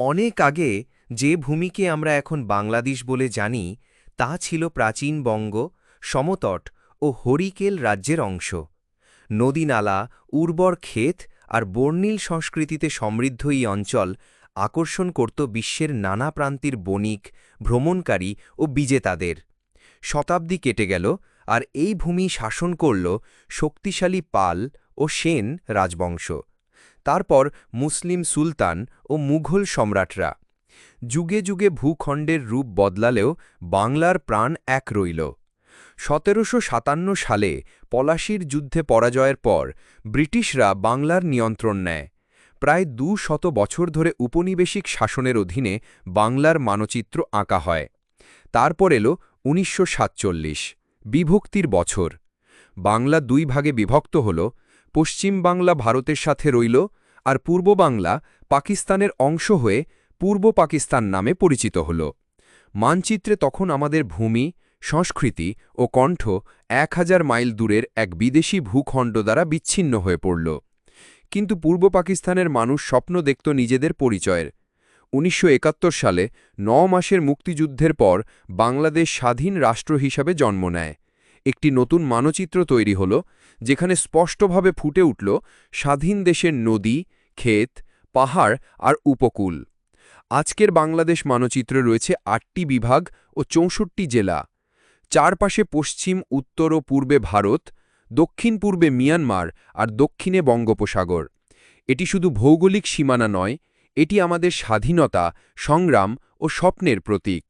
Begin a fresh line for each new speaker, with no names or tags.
অনেক আগে যে ভূমিকে আমরা এখন বাংলাদেশ বলে জানি, তা ছিল প্রাচীন বঙ্গ, সমতট ও হরিকেল রাজ্যের অংশ। নদীনালা, উর্বর ক্ষেত আর বর্ণিল সংস্কৃতিতে সমৃদ্ধ এই অঞ্চল আকর্ষণ করত বিশ্বের নানা প্রান্তির বণিক, ভ্রমণকারী ও বিজেতাদের। শতাব্দী কেটে গেল আর এই ভূমি শাসন করল শক্তিশালী পাল ও সেন রাজবংশ। তারপর মুসলিম সুলতান ও মুঘল সম্রাটরা। যুগে যুগে ভূখণ্ডের রূপ বদলালেও বাংলার প্রাণ এক রইল। সতেরোশো সাতান্ন সালে পলাশির যুদ্ধে পরাজয়ের পর ব্রিটিশরা বাংলার নিয়ন্ত্রণ নেয়। প্রায় দু শত বছর ধরে উপনিবেশিক শাসনের অধীনে বাংলার মানচিত্র আঁকা হয়। তারপর এলো উনিশশো সাতচল্লিশ, বিভক্তির বছর। বাংলা দুই ভাগে বিভক্ত হল, পশ্চিম বাংলা ভারতের সাথে রইল আর পূর্ব বাংলা পাকিস্তানের অংশ হয়ে পূর্ব পাকিস্তান নামে পরিচিত হল। মানচিত্রে তখন আমাদের ভূমি, সংস্কৃতি ও কণ্ঠ এক হাজার মাইল দূরের এক বিদেশি ভূখণ্ড দ্বারা বিচ্ছিন্ন হয়ে পড়ল। কিন্তু পূর্ব পাকিস্তানের মানুষ স্বপ্ন দেখত নিজেদের পরিচয়ের। উনিশশো একাত্তর সালে ন মাসের মুক্তিযুদ্ধের পর বাংলাদেশ স্বাধীন রাষ্ট্র হিসাবে জন্ম নেয়। একটি নতুন মানচিত্র তৈরি হল, যেখানে স্পষ্টভাবে ফুটে উঠল স্বাধীন দেশের নদী, ক্ষেত, পাহাড় আর উপকূল। আজকের বাংলাদেশ মানচিত্রে রয়েছে আটটি বিভাগ ও চৌষট্টি জেলা। চারপাশে পশ্চিম, উত্তর ও পূর্বে ভারত, দক্ষিণ পূর্বে মিয়ানমার আর দক্ষিণে বঙ্গোপসাগর। এটি শুধু ভৌগোলিক সীমানা নয়, এটি আমাদের স্বাধীনতা, সংগ্রাম ও স্বপ্নের প্রতীক।